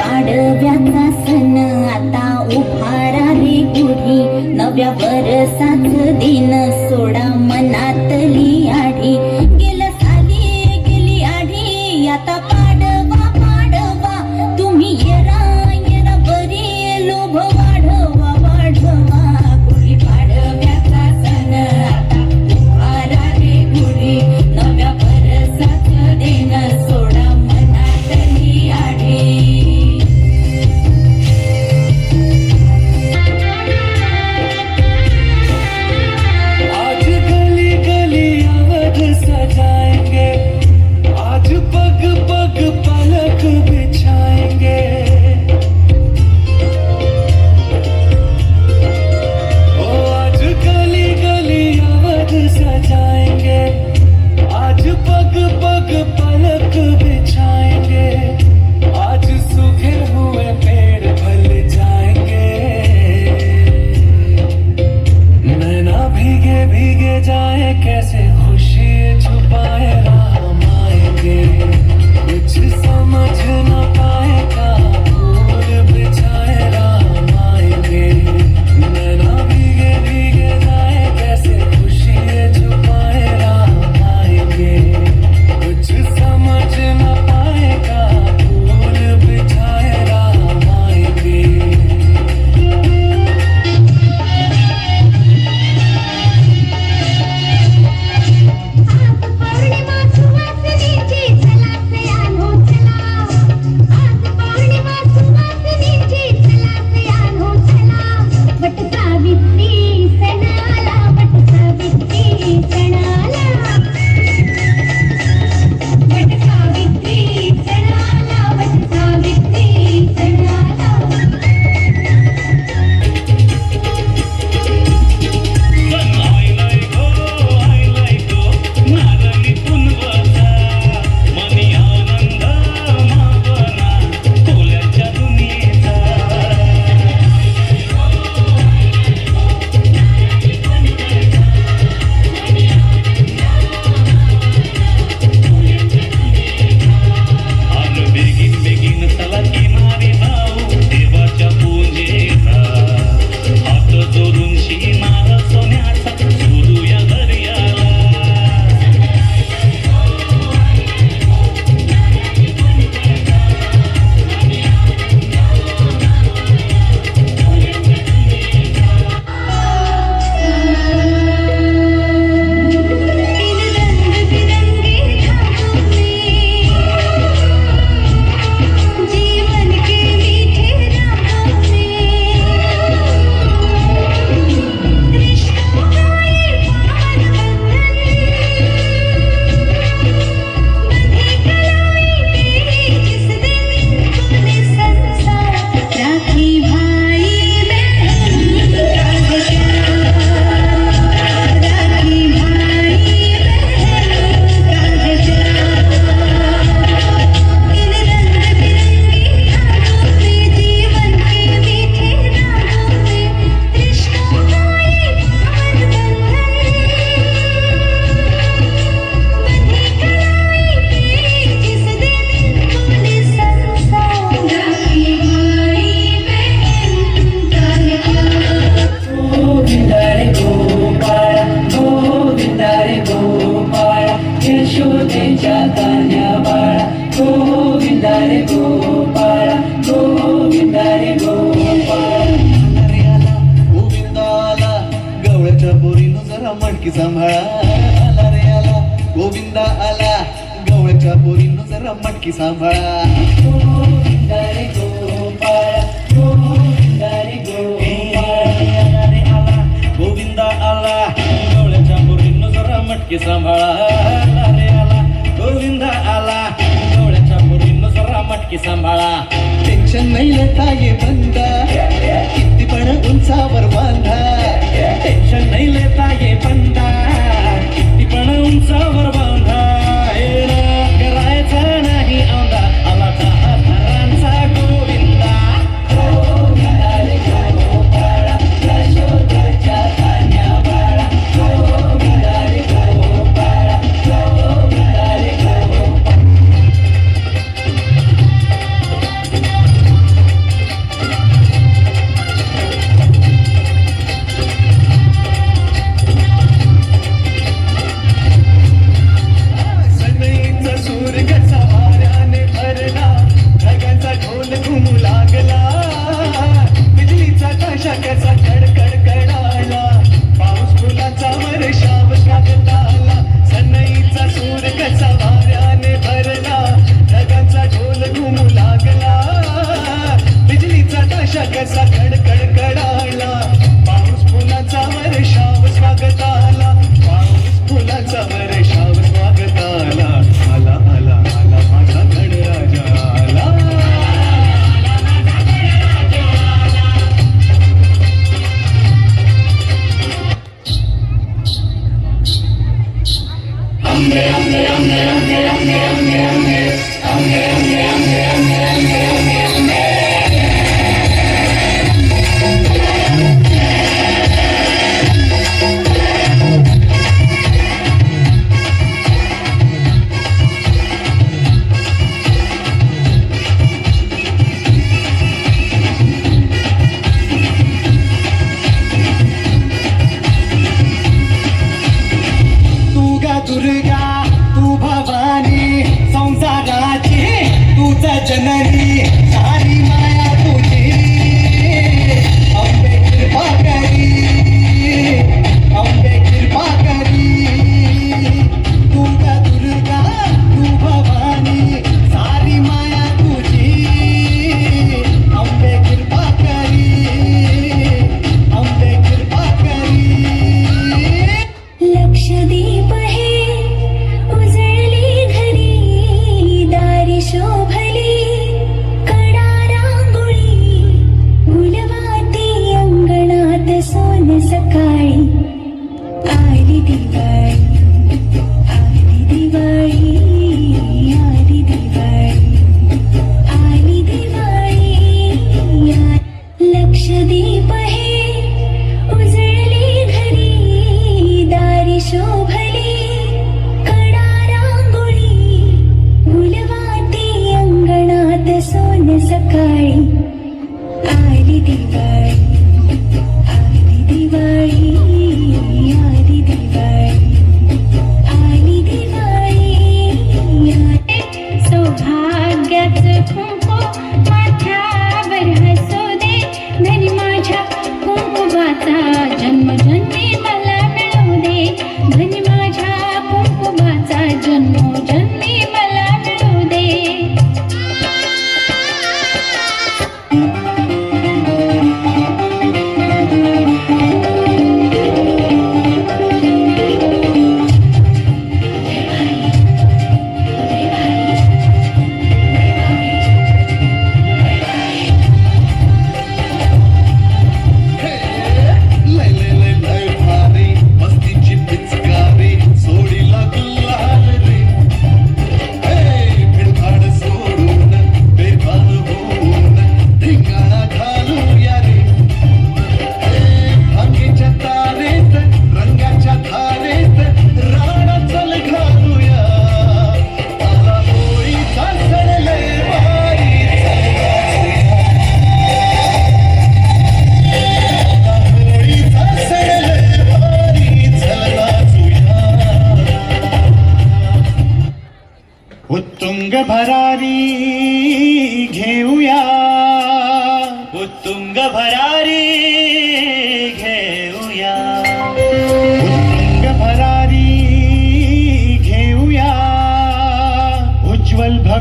पाडव्याचा सण आता उभारा रे गुढी. नव्या वरसाच दिन की सांभाळा रे आला. गोविंदा आला. गवळच्या पोरींनो जरा मटकी सांभाळा. गोविंदा रे गोपाळा. गोविंदा रे गोपाळा. गोविंदा आला. गवळच्या पोरींनो जरा मटकी सांभाळा. रे आला. गोविंदा आला. गवळ्याच्या पोरींनो जरा मटकी सांभाळा. टेन्शन नाही लेता ये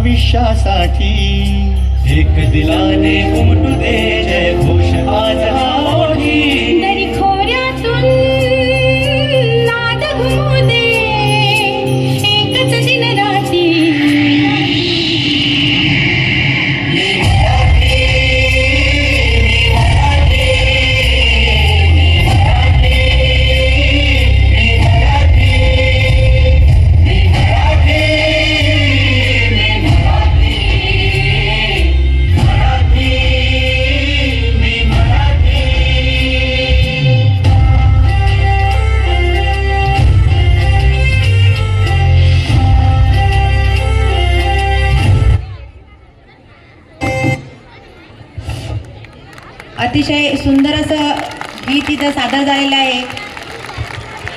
आयुष्यासाठी एक दिलाने उमटू दे जय घोष आज. अतिशय सुंदर असं गीत इथं सादर झालेलं आहे.